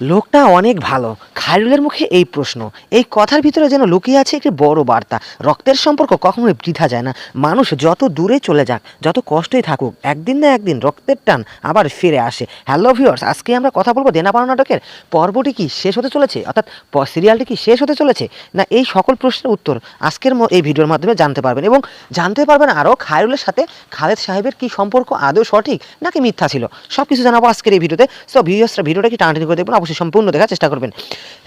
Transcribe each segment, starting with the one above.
লোকটা অনেক ভালো। খায়রুলের মুখে এই প্রশ্ন, এই কথার ভিতরে যেন লুকিয়ে আছে একটি বড় বার্তা। রক্তের সম্পর্ক কখনোই বৃথা যায় না। মানুষ যত দূরে চলে যাক, যত কষ্টই থাকুক, একদিন না একদিন রক্তের টান আবার ফিরে আসে। হ্যালো ভিউয়ার্স আজকে আমরা কথা বলব দেনা পাওনা নাটকের। পর্বটি কি শেষ হতে চলেছে? অর্থাৎ সিরিয়ালটি কি শেষ হতে চলেছে? না এই সকল প্রশ্নের উত্তর আজকের এই ভিডিওর মাধ্যমে জানতে পারবেন এবং জানতে পারবেন আরও খায়রুলের সাথে খালেদ সাহেবের কি সম্পর্ক, আদৌ সঠিক নাকি মিথ্যা ছিল। সব কিছু জানাব আজকের এই ভিডিওতে। সো ভিউয়ার্সরা ভিডিওটা কি টানাটানি করে দেখবেন? অবশ্যই সম্পূর্ণ দেখার চেষ্টা করবেন।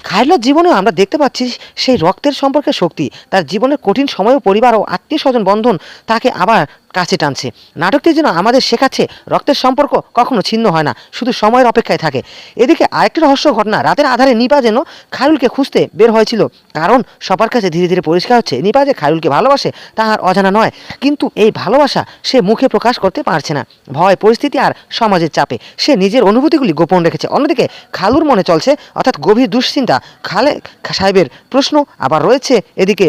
খায়রুলের জীবনেও আমরা দেখতে পাচ্ছি সেই রক্তের সম্পর্কে শক্তি, তার জীবনের কঠিন সময় ও পরিবার ও আত্মীয় স্বজন বন্ধন তাকে আবার কাছে টানছে। নাটকটি যেন আমাদের শেখাচ্ছে রক্তের সম্পর্ক কখনো ছিন্ন হয় না, শুধু সময়ের অপেক্ষায় থাকে। এদিকে আরেকটি রহস্য ঘটনা, রাতের আধারে নিপা যেন খায়রুলকে খুঁজতে বের হয়েছিল। কারণ সবার কাছে ধীরে ধীরে পরিষ্কার হচ্ছে, নিপা যে খায়রুলকে ভালোবাসে তাহার অজানা নয়, কিন্তু এই ভালোবাসা সে মুখে প্রকাশ করতে পারছে না। ভয়, পরিস্থিতি আর সমাজের চাপে সে নিজের অনুভূতিগুলি গোপন রেখেছে। অন্যদিকে খালুর মনে চলছে, অর্থাৎ গভীর দুশ্চিন্তা। খালে সাহেবের প্রশ্ন আবার রয়েছে। এদিকে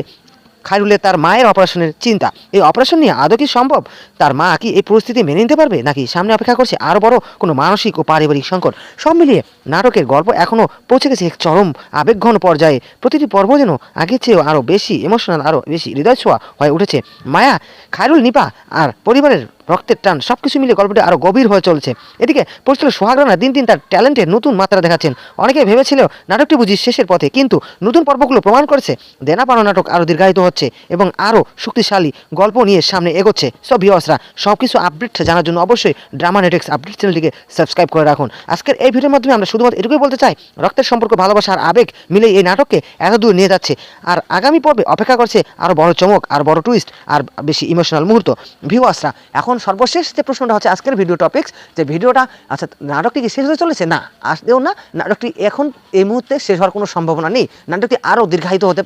খায়রুলের তার মায়ের অপারেশনের চিন্তা। এই অপারেশন নিয়ে আদৌ কি সম্ভব? তার মা কি এই পরিস্থিতি মেনে নিতে পারবে? নাকি সামনে অপেক্ষা করছে আরও বড় কোনো মানসিক ও পারিবারিক সংকট? সব মিলিয়ে নাটকের গল্প এখনও পৌঁছে গেছে এক চরম আবেগঘন পর্যায়ে। প্রতিটি পর্ব যেন আগের চেয়েও আরও বেশি ইমোশনাল আরও বেশি হৃদয় ছোঁয়া হয়ে উঠেছে। মায়া, খায়রুল, নিপা আর পরিবারের রক্তের টান সব কিছু মিলে গল্পটি আরও গভীর হয়ে চলছে। এদিকে পরিচালক সোহাগ রানা দিন দিন তার ট্যালেন্টের নতুন মাত্রা দেখাচ্ছেন। অনেকে ভেবেছিল নাটকটি বুঝি শেষের পথে, কিন্তু নতুন পর্বগুলো প্রমাণ করেছে দেনা পানো নাটক আরও দীর্ঘায়িত হচ্ছে এবং আরও শক্তিশালী গল্প নিয়ে সামনে এগোচ্ছে। সব ভিওয়ার্সরা সব কিছু আপডেট জানার জন্য অবশ্যই ড্রামা নেটেক্স আপডেট চ্যানেলটিকে সাবস্ক্রাইব করে রাখুন। আজকের এই ভিডিওর মাধ্যমে আমরা শুধুমাত্র এটুকুই বলতে চাই, রক্তের সম্পর্ক, ভালোবাসা আর আবেগ মিলে এই নাটককে এত দূর নিয়ে যাচ্ছে। আর আগামী পর্বে অপেক্ষা করছে আরও বড় চমক, আর বড় টুইস্ট আর বেশি ইমোশনাল মুহূর্ত। ভিউয়ার্সরা এখন সর্বশেষ যে প্রশ্নটা হচ্ছে আজকের ভিডিও টপিক্স যে ভিডিওটা আচ্ছা নাটকটি কি শেষ হতে চলেছে? না আসতেও না, নাটকটি এখন এই মুহূর্তে শেষ হওয়ার কোনো সম্ভাবনা নেই। নাটকটি আরও দীর্ঘায়িত হতে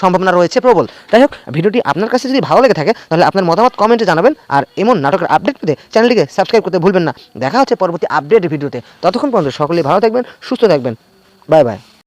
সম্ভাবনা রয়েছে প্রবল। যাই হোক, ভিডিওটি আপনার কাছে যদি ভালো লেগে থাকে, তাহলে আপনার মতামত কমেন্টে জানাবেন, আর এমন নাটকের আপডেট পেতে চ্যানেলটিকে সাবস্ক্রাইব করতে ভুলবেন না। দেখা হচ্ছে পরবর্তী আপডেট ভিডিওতে ততক্ষণ পর্যন্ত সকলেই ভালো থাকবেন, সুস্থ থাকবেন। Bye bye.